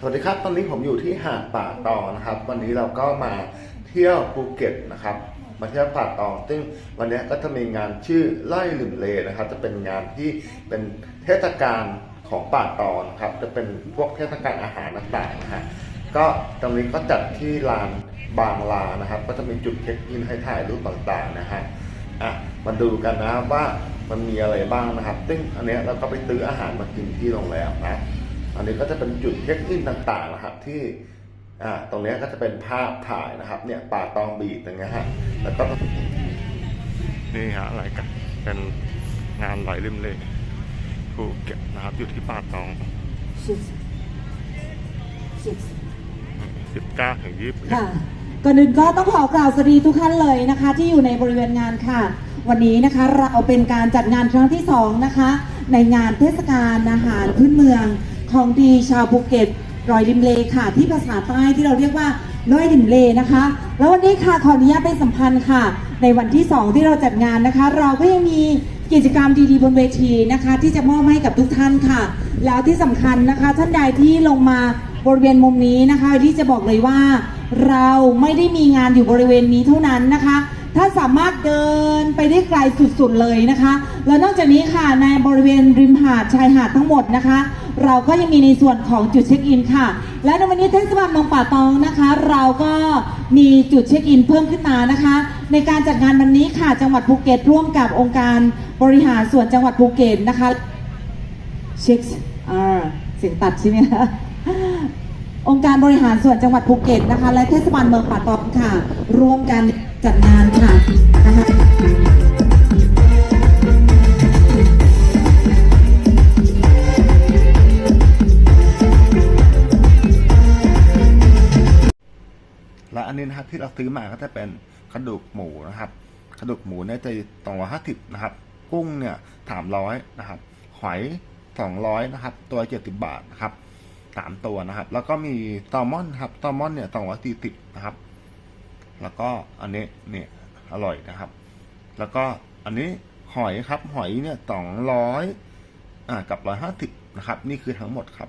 สวัสดีครับ ตอนนี้ผมอยู่ที่หาดป่าตองนะครับ วันนี้เราก็มาเที่ยวภูเก็ตนะครับ มาเที่ยวป่าตอง ซึ่งวันนี้ก็จะมีงานชื่อไล่หลิมเลนะครับ จะเป็นงานที่เป็นเทศกาลของป่าตองนะครับ จะเป็นพวกเทศกาลอาหารต่างๆนะฮะก็ตรงนี้ก็จัดที่ลานบางลานะครับ ก็จะมีจุดเช็คอินให้ถ่ายรูปต่างๆนะฮะอะมาดูกันนะว่ามันมีอะไรบ้างนะครับ ซึ่งอันนี้เราก็ไปซื้ออาหารมากินที่โรงแรมนะ อันนี้ก็จะเป็นจุดเช็คอินต่างๆนะครับที่อ่าตรงเนี้ยก็จะเป็นภาพถ่ายนะครับ เนี่ยป่าตองบีดอย่างเงี้ยฮะแล้วก็นี่ฮะอะไรกันเป็นงานไหลริมเลยภูเก็ตนะครับอยู่ที่ป่าตอง Six. Six. 19ถึง20ค่ะก่อนอื่นก็ต้องขอกล่าวสวัสดีทุกท่านเลยนะคะ ที่อยู่ในบริเวณงานค่ะ วันนี้นะคะเราเป็นการจัดงานครั้งที่สองนะคะ ในงานเทศกาลอาหารพื้นเมือง ของดีชาวภูเก็ตรอยริมเลค่ะ ที่ภาษาใต้ที่เราเรียกว่าร้อยริมเลนะคะ แล้ววันนี้ค่ะขออนุญาตเป็นสัมพันธ์ค่ะ ในวันที่สองที่เราจัดงานนะคะ เราก็ยังมีกิจกรรมดีๆบนเวทีนะคะ ที่จะมอบให้กับทุกท่านค่ะ แล้วที่สำคัญนะคะท่านใดที่ลงมาบริเวณมุมนี้นะคะ ที่จะบอกเลยว่า เราไม่ได้มีงานอยู่บริเวณนี้เท่านั้นนะคะ ถ้าสามารถเดินไปได้ไกลสุดๆเลยนะคะ แล้วนอกจากนี้ค่ะในบริเวณริมหาดชายหาดทั้งหมดนะคะ เราก็ยังมีในส่วนของจุดเช็คอินค่ะ และในวันนี้เทศบาลเมืองป่าตองนะคะ เราก็มีจุดเช็คอินเพิ่มขึ้นมานะคะ ในการจัดงานวันนี้ค่ะจังหวัดภูเก็ตร่วมกับองค์การบริหารส่วนจังหวัดภูเก็ตนะคะเช็คอ่าเสียงตัดใช่ไหมคะ องค์การบริหารส่วนจังหวัดภูเก็ตนะคะ และเทศบาลเมืองป่าตองค่ะ ร่วมกันจัดงานค่ะนะคะและอันนี้นะครับที่เราซื้อมาก็จะเป็นกระดูกหมูนะครับกระดูกหมูเนี่ยจะสองร้อยห้าสิบนะครับ กุ้งเนี่ยสามร้อยนะครับหอยสองร้อยนะครับ ตัวเจ็ดสิบบาทนะครับ สามตัวนะครับ แล้วก็มีตอมอนครับตอมอนเนี่ยสองร้อยสี่สิบนะครับ แล้วก็อันนี้เนี่ยอร่อยนะครับ แล้วก็อันนี้หอยครับ หอยเนี่ยสองร้อยอ่ากับร้อยห้าสิบนะครับ นี่คือทั้งหมดครับ